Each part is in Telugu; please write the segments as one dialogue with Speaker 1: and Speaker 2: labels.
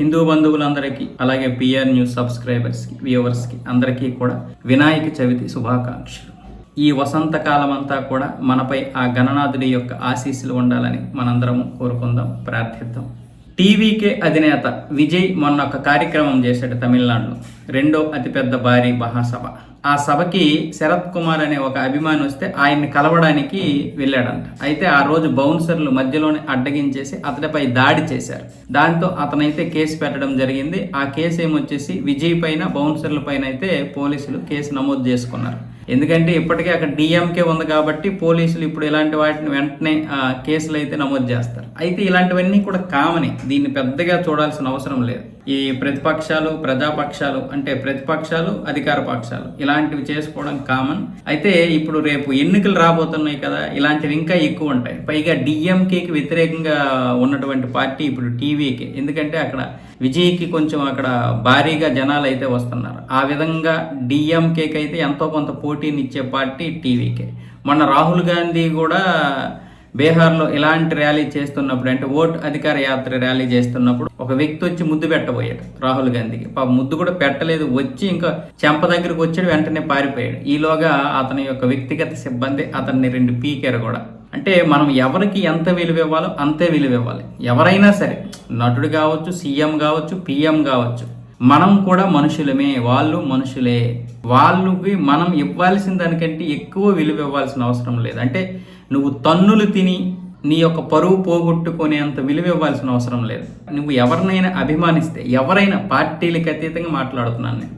Speaker 1: హిందూ బంధువులందరికీ అలాగే పిఆర్ న్యూస్ సబ్స్క్రైబర్స్కి వ్యూవర్స్కి అందరికీ కూడా వినాయక చవితి శుభాకాంక్షలు. ఈ వసంతకాలం అంతా కూడా మనపై ఆ గణనాథుడి యొక్క ఆశీస్సులు ఉండాలని మనందరము కోరుకుందాం ప్రార్థిద్దాం. టీవీకే అధినేత విజయ్ మొన్న ఒక కార్యక్రమం చేశాడు తమిళనాడులో. రెండో అతిపెద్ద భారీ మహాసభ. ఆ సభకి శరత్ కుమార్ అనే ఒక అభిమాని వస్తే ఆయన్ని కలవడానికి వెళ్ళాడంట. అయితే ఆ రోజు బౌన్సర్లు మధ్యలోనే అడ్డగించేసి అతడిపై దాడి చేశారు. దాంతో అతనైతే కేసు పెట్టడం జరిగింది. ఆ కేసు ఏమొచ్చేసి విజయ్ పైన బౌన్సర్ల పైన అయితే పోలీసులు కేసు నమోదు చేసుకున్నారు. ఎందుకంటే ఇప్పటికే అక్కడ డిఎంకే ఉంది కాబట్టి పోలీసులు ఇప్పుడు ఇలాంటి వాటిని వెంటనే కేసులు అయితే నమోదు చేస్తారు. అయితే ఇలాంటివన్నీ కూడా కామనే. దీన్ని పెద్దగా చూడాల్సిన అవసరం లేదు. ఈ ప్రతిపక్షాలు ప్రజాపక్షాలు అంటే ప్రతిపక్షాలు అధికార పక్షాలు ఇలాంటివి చేసుకోవడం కామన్ అయితే ఇప్పుడు రేపు ఎన్నికలు రాబోతున్నాయి కదా ఇలాంటివి ఇంకా ఎక్కువ ఉంటాయి. పైగా డిఎంకేకి వ్యతిరేకంగా ఉన్నటువంటి పార్టీ ఇప్పుడు టీవీకి ఎందుకంటే అక్కడ విజయ్కి కొంచెం అక్కడ భారీగా జనాలు అయితే వస్తున్నారు. ఆ విధంగా డిఎంకేకి అయితే ఎంతో కొంత పోటీని ఇచ్చే పార్టీ టీవీకే మొన్న రాహుల్ గాంధీ కూడా బీహార్లో ఇలాంటి ర్యాలీ చేస్తున్నప్పుడు అంటే ఓటు అధికార యాత్ర ర్యాలీ చేస్తున్నప్పుడు ఒక వ్యక్తి వచ్చి ముద్దు పెట్టబోయాడు రాహుల్ గాంధీకి. పాప ముద్దు కూడా పెట్టలేదు. వచ్చి ఇంకా చెంప దగ్గరికి వచ్చాడు వెంటనే పారిపోయాడు. ఈలోగా అతని యొక్క వ్యక్తిగత సిబ్బంది అతన్ని రెండు పీకారు కూడా. అంటే మనం ఎవరికి ఎంత విలువ ఇవ్వాలో అంతే విలువ ఇవ్వాలి. ఎవరైనా సరే నటుడు కావచ్చు సీఎం కావచ్చు పిఎం కావచ్చు మనం కూడా మనుషులమే వాళ్ళు మనుషులే. వాళ్ళకి మనం ఇవ్వాల్సిన దానికంటే ఎక్కువ విలువ ఇవ్వాల్సిన అవసరం లేదు. అంటే నువ్వు తన్నులు తిని నీ యొక్క పరువు పోగొట్టుకునేంత విలువ ఇవ్వాల్సిన అవసరం లేదు. నువ్వు ఎవరినైనా అభిమానిస్తే ఎవరైనా పార్టీలకు అతీతంగా మాట్లాడుతున్నాను నేను.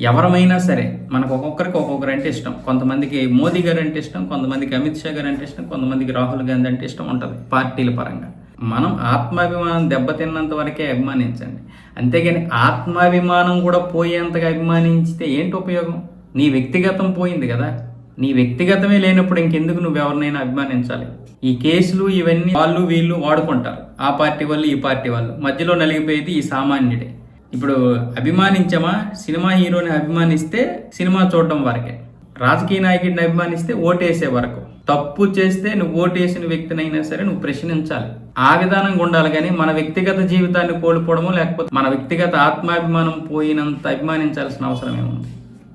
Speaker 1: ఎవరమైనా సరే మనకు ఒక్కొక్కరికి ఒక్కొక్కరు అంటే ఇష్టం. కొంతమందికి మోదీ గారు అంటే ఇష్టం కొంతమందికి అమిత్ షా గారు అంటే ఇష్టం కొంతమందికి రాహుల్ గాంధీ అంటే ఇష్టం ఉంటుంది పార్టీల పరంగా. మనం ఆత్మాభిమానం దెబ్బతిన్నంత వరకే అభిమానించండి. అంతేగాని ఆత్మాభిమానం కూడా పోయేంతగా అభిమానించితే ఏంటి ఉపయోగం? నీ వ్యక్తిగతం పోయింది కదా. నీ వ్యక్తిగతమే లేనప్పుడు ఇంకెందుకు నువ్వు ఎవరినైనా అభిమానించాలి? ఈ కేసులు ఇవన్నీ వాళ్ళు వీళ్ళు వాడుకుంటారు. ఆ పార్టీ వాళ్ళు ఈ పార్టీ వాళ్ళు. మధ్యలో నలిగిపోయేది ఈ సామాన్యుడే. ఇప్పుడు అభిమానించమా? సినిమా హీరోని అభిమానిస్తే సినిమా చూడడం వరకే. రాజకీయ నాయకుడిని అభిమానిస్తే ఓటేసే వరకు. తప్పు చేస్తే నువ్వు ఓటేసిన వ్యక్తినైనా సరే నువ్వు ప్రశ్నించాలి. ఆ విధానంగా ఉండాలి కానీ మన వ్యక్తిగత జీవితాన్ని కోల్పోవడము లేకపోతే మన వ్యక్తిగత ఆత్మాభిమానం పోయినంత అభిమానించాల్సిన అవసరం ఏముంది?